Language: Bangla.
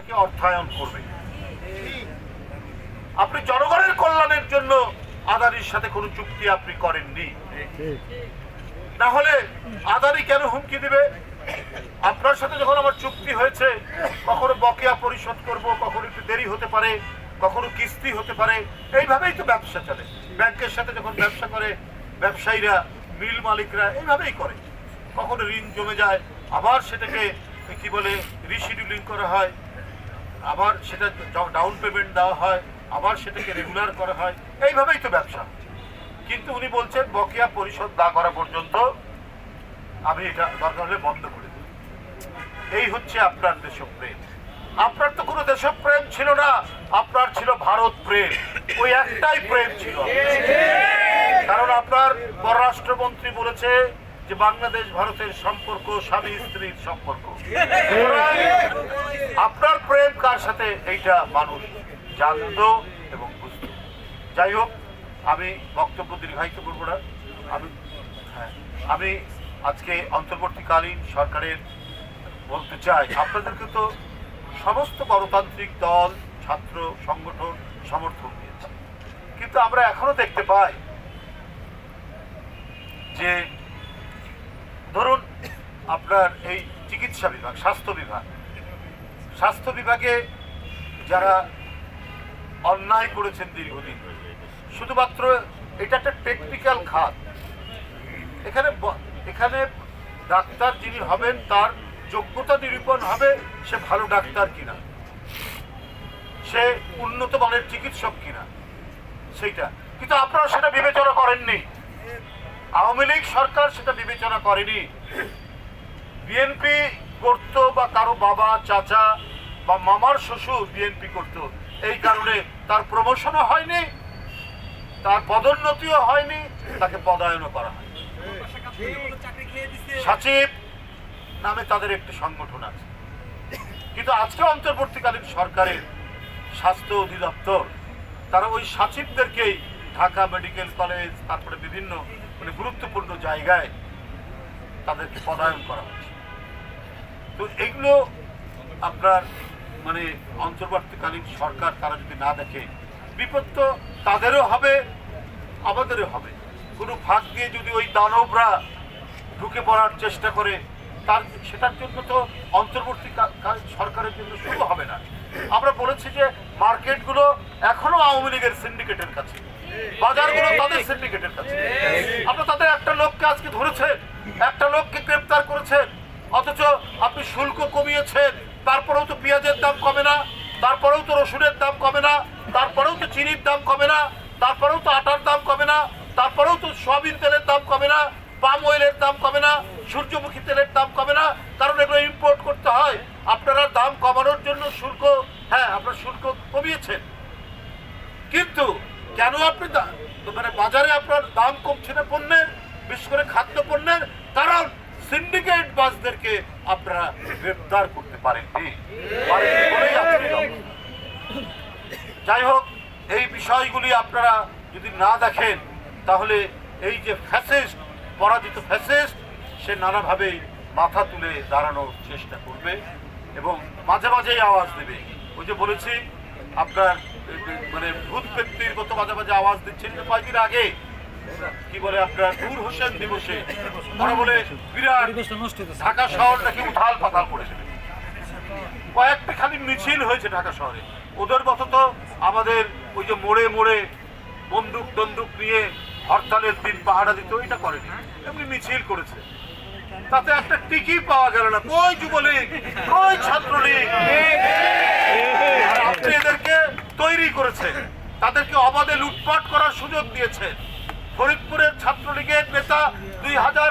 আপনাকে অর্থায়ন করবে। আপনি জনগণের কল্যাণের জন্য আদানির সাথে কোনো চুক্তি আপনি করেননি। না হলে আদানি কেন হুমকি দিবে? আপনার সাথে যখন আমার চুক্তি হয়েছে, কখনো বকেয়া পরিশোধ করব, কখনো একটু দেরি হতে পারে, কখনো কিস্তি হতে পারে, এইভাবেই তো ব্যবসা চলে। ব্যাংকের সাথে যখন ব্যবসা করে, ব্যবসায়ীরা, মিল মালিকরা এইভাবেই করে। কখনো ঋণ জমে যায়, আবার সেটাকে, কি বলে রিশিডিউলিং করা হয়। আবার সেটা ডাউন পেমেন্ট দেওয়া হয়, আবার সেটাকে রেগুলার করা হয়, এইভাবেই তো ব্যবসা। কিন্তু উনি বলছেন, বকেয়া পরিশোধ না করা পর্যন্ত আমি এটা দরকার হলে বন্ধ করে দেব এই হচ্ছে আপনার দেশপ্রেম। আপনার তো কোনো দেশপ্রেম ছিল না, আপনার ছিল ভারত প্রেম। ওই একটাই প্রেম ছিল। কারণ আপনার পররাষ্ট্রমন্ত্রী বলেছে যে বাংলাদেশ ভারতের সম্পর্ক, স্বামী স্ত্রীর সম্পর্ক। আপনার প্রেম কার সাথে? এইটা মানুষ জানতো এবং বুঝতো। যাই হোক, আমি বক্তব্য দীর্ঘায়িত করব না। আমি হ্যাঁ আমি আজকে অন্তর্বর্তীকালীন সরকারের বলতে চাই, আপনাদেরকে তো সমস্ত গণতান্ত্রিক দল, ছাত্র, সংগঠন, সমর্থন দিয়েছে। কিন্তু আমরা এখনও দেখতে পাই যে ধরুন, আপনার এই চিকিৎসা বিভাগ, স্বাস্থ্য বিভাগ। স্বাস্থ্য বিভাগে যারা অন্যায় করেছেন দীর্ঘদিন, শুধুমাত্র এটা একটা টেকনিক্যাল খাত। এখানে এখানে ডাক্তার যিনি হবেন, তার যোগ্যতা নিরূপণ হবে, সে ভালো ডাক্তার কিনা? সে উন্নত মানের চিকিৎসক কিনা? সেইটা। কিন্তু আপনারা সেটা বিবেচনা করেননি। আওয়ামী লীগ সরকার সেটা বিবেচনা করেনি। বিএনপি করত বা কারও বাবা, চাচা বা মামার শ্বশুর বিএনপি করত। এই কারণে তার প্রমোশনও হয়নি, তার পদোন্নতিও হয়নি, তাকে পদায়নও করা হয় সচিব নামে তাদের একটি সংগঠন আছে। কিন্তু আজকে অন্তর্বর্তীকালীন সরকারের স্বাস্থ্য অধিদপ্তর, তারা ওই সচিবদেরকেই ঢাকা মেডিকেল কলেজ, তারপরে বিভিন্ন মানে গুরুত্বপূর্ণ জায়গায় তাদেরকে পদায়ন করা হচ্ছে তো এগুলো আপনার মানে অন্তর্বর্তীকালীন সরকার তারা যদি না দেখে, বিপদ তো তাদেরও হবে, আমাদেরও হবে। কোনো ভাগ দিয়ে যদি ওই দানবরা ঢুকে পড়ার চেষ্টা করে, তার সেটার জন্য তো অন্তর্বর্তী সরকারের জন্য শুরু হবে না। আমরা বলেছি যে মার্কেটগুলো এখনও আওয়ামী লীগের সিন্ডিকেটের কাছে। বাজারগুলো তাদের সিন্ডিকেটের কাছে। আপনার তাদের একটা লোককে আজকে ধরেছেন, একটা লোককে গ্রেপ্তার করেছেন, অথচ আপনি শুল্ক কমিয়েছেন, তারপরেও তো পেঁয়াজের দাম কমে না, তারপরেও তো রসুনের দাম কমে না, তারপরেও তো চিনির দাম কমে না, তারপরেও তো আটার দাম কমে না, তারপরেও তো সয়াবিন তেলের দাম কমে না, পাম অয়েলের দাম কমে না, সূর্যমুখী তেলের দাম কমে না, কারণ এগুলো ইম্পোর্ট করতে হয়। আপনারা দাম কমানোর জন্য শুল্ক হ্যাঁ আপনার শুল্ক কমিয়েছেন। কিন্তু কেন আপনি মানে বাজারে আপনার দাম কমছে না পণ্যের, বিশেষ করে খাদ্য পণ্যের? কারণ সিন্ডিকেট বাসদেরকে আপনারা গ্রেপ্তার করতে পারেননি। যাই হোক, এই বিষয়গুলি আপনারা যদি না দেখেন, তাহলে এই যে ফ্যাসিস্ট, পরাজিত ফ্যাসিস্ট, সে নানাভাবেই মাথা তুলে দাঁড়ানোর চেষ্টা করবে এবং মাঝে মাঝেই আওয়াজ দেবে। ওই যে বলেছি, আপনার মানে ভূত ব্যক্তির মতো মাঝে মাঝে আওয়াজ দিচ্ছেন। কয়েকদিন আগে, কি বলে আপনার, নূর হোসেন দিবসে ওরা বলে বিরাট ঢাকা শহরটাকে উঠাল পাতাল দেবে কয়েকটা খালি মিছিল হয়েছে ঢাকা শহরে। ওদের মতো তো আমাদের ওই যে মোড়ে মোড়ে বন্দুক টন্দুক নিয়ে হরতালের দিন পাহারা দিত এটা করেনি। এমনি মিছিল করেছে। তাতে একটা টিকি পাওয়া গেল না। কই যুবলীগ? কই ছাত্রলীগ? আপনি এদেরকে তৈরি করেছে। তাদেরকে অবাধে লুটপাট করার সুযোগ দিয়েছেন ফরিদপুরের ছাত্রলীগের নেতা দুই হাজার